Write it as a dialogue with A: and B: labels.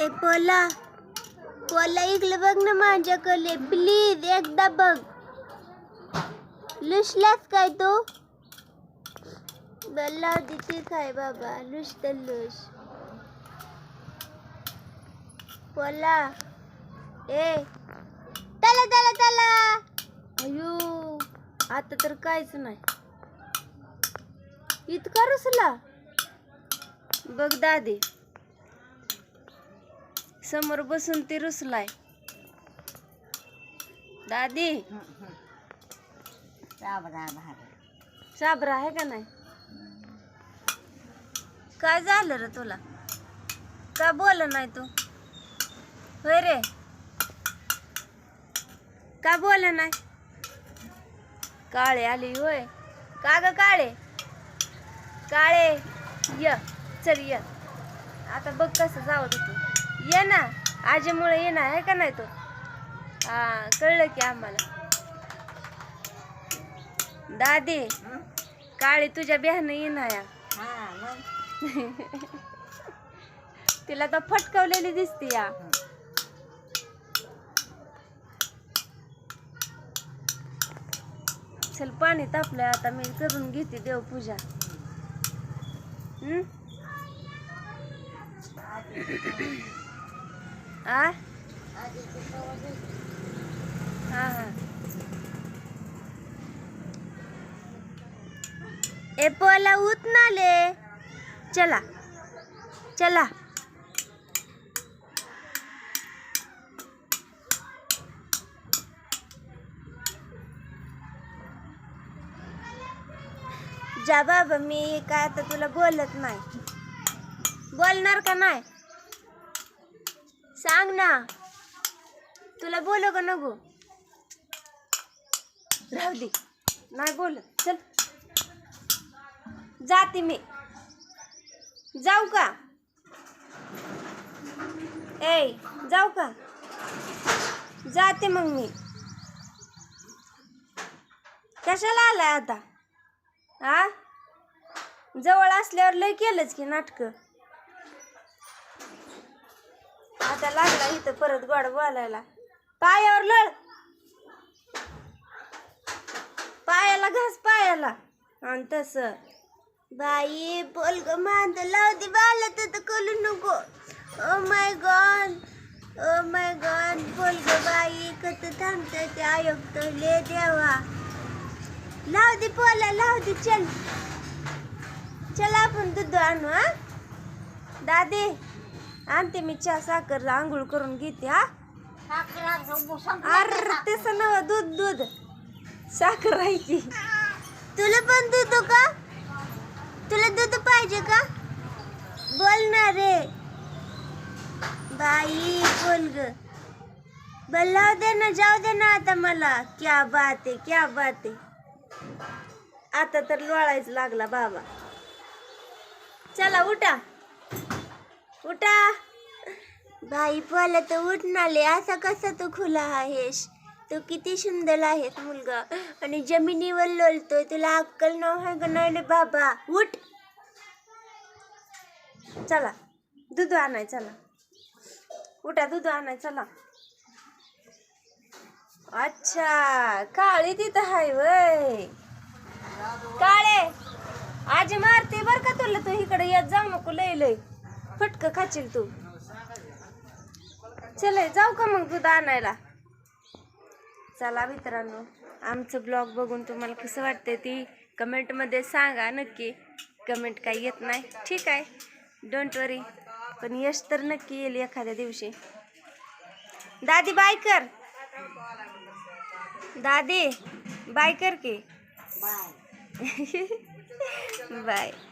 A: ए पोला. पोला इकडे बघ ना माझ्याकडे. प्लीज एकदा बघ. लुसलास काय तू? बल्ला दिसे काय बाबा. लुस तर लुस. पोला. ए. चला चला चला. अयो आता तर काहीच नाही. इतका रुसला. बघ दादी. समोर बसून ती रुसलाय. दादी. साबरा आहे का नाही? काय झालं रे तुला? का बोल नाही तू? होय रे. का बोल नाही काळे आली होय. का ग काळे? काळे य चल य. आता बघ कसं जावं तू ये ना. आजीमुळे ये ना आहे का नाही तो? हा कळलं की आम्हाला. दादी काळी तुझ्या बिहान ये ना या तिला तर फटकवलेली दिसते या. चल पाणी तापलंय आता. मी करून घेते देवपूजा. हम्म? आ? हां हां. एपोला उत चला. चला. जा बाबा मी काय आता तुला बोलत नाही. बोलणार का नाही? सांग ना. तुला बोलू का नको? राहू दे. नाही बोल चल. जाते मी. जाऊ का? ए जाऊ का? जाते मग मी. कशाला आलाय आता? हा जवळ असल्यावर लय केलंच की नाटकं. आता लागला इथं परत गोड बोलायला. पायावर लळ. पायाला घास पायाला. आणि तस. बाई बोल ग मांद लाव दे बाला तर करू नको. Oh my God. Oh my god. बोल ग बाई कत थांबतं ते आयुक्त. ले देवा. लाव दे बोला लाव दे चल. चला आपण दूध आणू हा. दादी. आणते मी चहा साखर आंघोळ करून घेते हा. अरे तसं नव दूध दूध. साखर आहे की तुला पण दूध का? तुला दूध पाहिजे का? बोल ना रे. बाई बोल ग. बल्लाव दे ना जाऊ दे ना आता मला. क्या बात आहे क्या बात आहे. आता तर लोळायच लागला बाबा. चला उठा. उठा. भाई बोला तर उठणाले. असा कसा तू खुला आहेस? तू किती सुंदर आहेस मुलगा. आणि जमिनीवर लोलतोय तुला अक्कल नाव का? नाही रे बाबा. उठ. चला. दूध आणाय चला. उठा दूध आणाय चला. अच्छा. काळे तिथं हाय वय. काळे. आजी मारते बर का तुला? तू इकडे येत जाऊ नको लय लय. फटक खाशील तू. चले जाऊ का मग दूध आणायला? चला मित्रांनो आमचं ब्लॉग बघून तुम्हाला कसं वाटतंय ती कमेंटमध्ये सांगा नक्की. कमेंट काही येत नाही. ठीक आहे. डोंट वरी पण यश तर नक्की येईल एखाद्या दिवशी. दादी बाय कर. दादी बाय कर की. बाय.